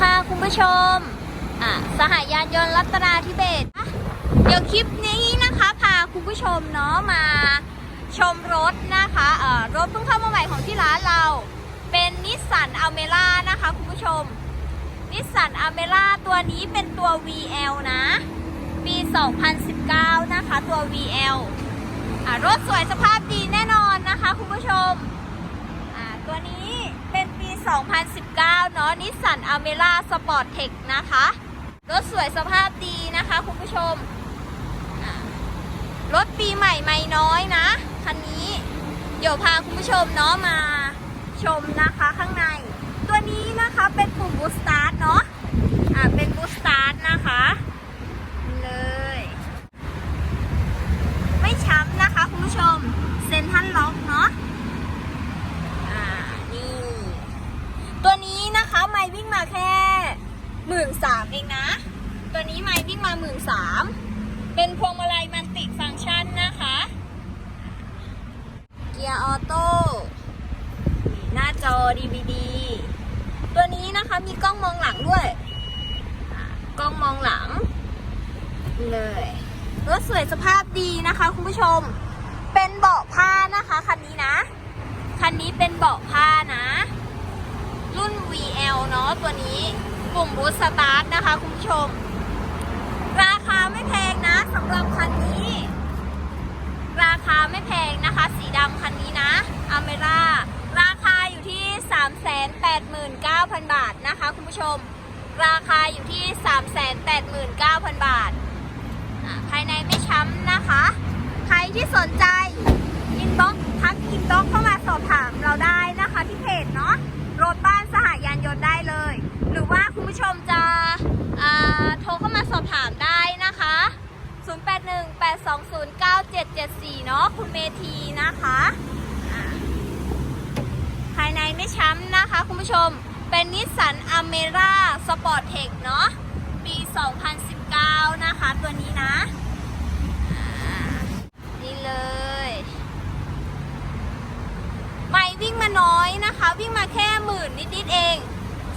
ค่ะคุณผู้ชม อะสหยานยนต์รัตนาธิเบศอะเดี๋ยวคลิปนี้นะคะ พาคุณผู้ชมเนาะมาชมรถนะคะเอ่อรถเพิ่งเข้ามาใหม่ของที่ร้านเรา เป็นนิสสันอเมร่านะคะคุณผู้ชม นิสสันอเมร่าตัวนี้เป็นตัว VL นะ ปี 2019 นะคะ ตัว VL อะรถสวยสภาพดีแน่นอนนะคะคุณผู้ชม อ่าตัวนี้เป็น ปี 2019 เนาะนิสสันอเมร่าสปอร์ตเทคนะคะ รถสวยสภาพดีนะคะ คุณผู้ชม รถปีใหม่ไม่น้อยนะ คันนี้ เดี๋ยวพาคุณผู้ชมเนาะมาชมนะคะข้างใน ตัวนี้นะคะเป็นปุ่มบูสตาร์ทเนาะ อ่าเป็นบูสตาร์ทนะคะนี่เลย ไม่ช้ำนะคะคุณผู้ชม เซ็นทรัลล็อกเนาะ อ่า นี่ ตัวนี้นะคะไม่วิ่งมาแค่ห มื่นสามเองนะ ตัวนี้ไม่วิ่งมาหมื่นสามเป็นพวงมาลัยมันติฟังก์ชันนะคะ เกียร์ออโต้หน้าจอ DVD ตัวนี้นะคะมีกล้องมองหลังด้วย กล้องมองหลัง เลยรถสวยสภาพดีนะคะคุณผู้ชม เป็นเบาะผ้านะคะคันนี้นะ คันนี้เป็นเบาะผ้านะ รุ่น VL เนาะตัวนี้ ลุ่มบูสตาร์ทนะคะคุณผู้ชม ราคาไม่แพงนะสำหรับคันนี้ ราคาไม่แพงนะคะ สีดำคันนี้นะอเมร่าราคาอยู่ที่ 389,000 บาทนะคะคุณผู้ชม ราคาอยู่ที่ 389,000 บาทอ่าภายในไม่ช้ำนะคะ ใครที่สนใจ อินบ็อกทักอินบ็อกเข้ามาสอบถามเราได้นะคะที่เพจเนาะรถบ้านสหยานยนต์ได้เลย หรือว่าคุณผู้ชมจะอ่าโทรเข้ามาสอบถามได้นะคะ 0818209774 เนาะคุณเมทีนะคะภายในไม่ช้ำนะคะคุณผู้ชม เป็นนิสสันอเมร่าสปอร์ตเทคเนาะ ปี 2019 นะคะตัวนี้นะ นี่เลย ไม่วิ่งมาน้อยนะคะ วิ่งมาแค่หมื่นนิดๆเอง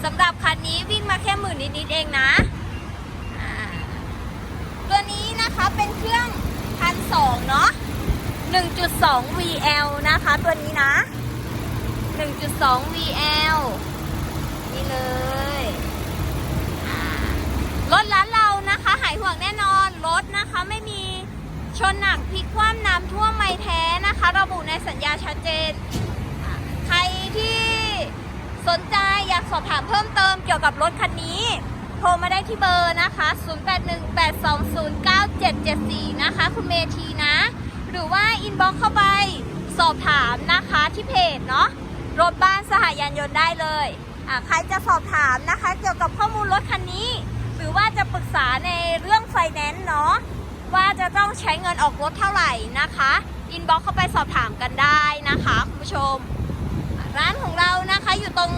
สำหรับคันนี้วิ่งมาแค่หมื่นนิดๆเองนะ ตัวนี้นะคะเป็นเครื่องพันสองเนาะ 1.2 VL นะคะ ตัวนี้นะ 1.2 VL นี่เลยรถร้านเรานะคะ หายห่วงแน่นอน รถนะคะไม่มีชนหนักพลิกคว่ำน้ำท่วมไม่แท้นะคะ ระบุในสัญญาชัดเจน ใครที่สนใจอยากสอบถามเพิ่มเติมเกี่ยวกับรถคันนี้ โทรมาได้ที่เบอร์นะคะ 0818209774 นะคะ คุณเมทีนะ หรือว่าอินบ็อกเข้าไปสอบถามนะคะที่เพจเนาะรถบ้านสหยานยนต์ได้เลยอะใครจะสอบถามนะคะ เกี่ยวกับข้อมูลรถคันนี้ หรือว่าจะปรึกษาในเรื่องไฟแนนซ์เนาะว่าจะต้องใช้เงินออกรถเท่าไหร่นะคะอินบ็อกเข้าไปสอบถามกันได้นะคะคุณผู้ชม ร้านของเรานะคะอยู่ตรง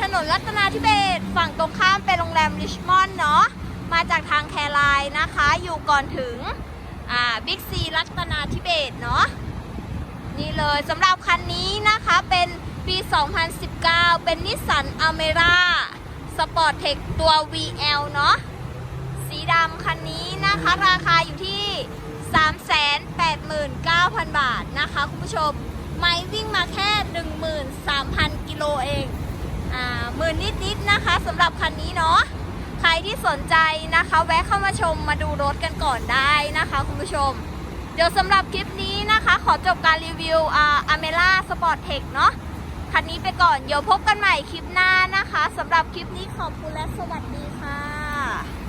ถนนรัตนาธิเบศฝั่งตรงข้ามเป็นโรงแรมริชมอนด์เนาะมาจากทางแครายนะคะ อยู่ก่อนถึง บิ๊กซีรัตนาธิเบศเนาะนี่เลยสำหรับคันนี้นะคะเป็นปี 2019 เป็นนิสสันอเมร่าสปอร์ตเทคตัว VL เนาะสีดำคันนี้นะคะ ราคาอยู่ที่ 389,000 บาทนะคะ คุณผู้ชม ไม่วิ่งมาแค่ 13,000 กิโลเอง อ่าหมื่นนิดๆนะคะสำหรับคันนี้เนาะ ครที่สนใจนะคะ แวะเข้ามาชมมาดูรถกันก่อนได้นะคะคุณผู้ชม เดี๋ยวสำหรับคลิปนี้นะคะ ขอจบการรีวิวอ่าอเมล่าสปอร์ตเทคเนาะคันนี้ไปก่อน เดี๋ยวพบกันใหม่คลิปหน้านะคะสำหรับคลิปนี้ขอบคุณและสวัสดีค่ะ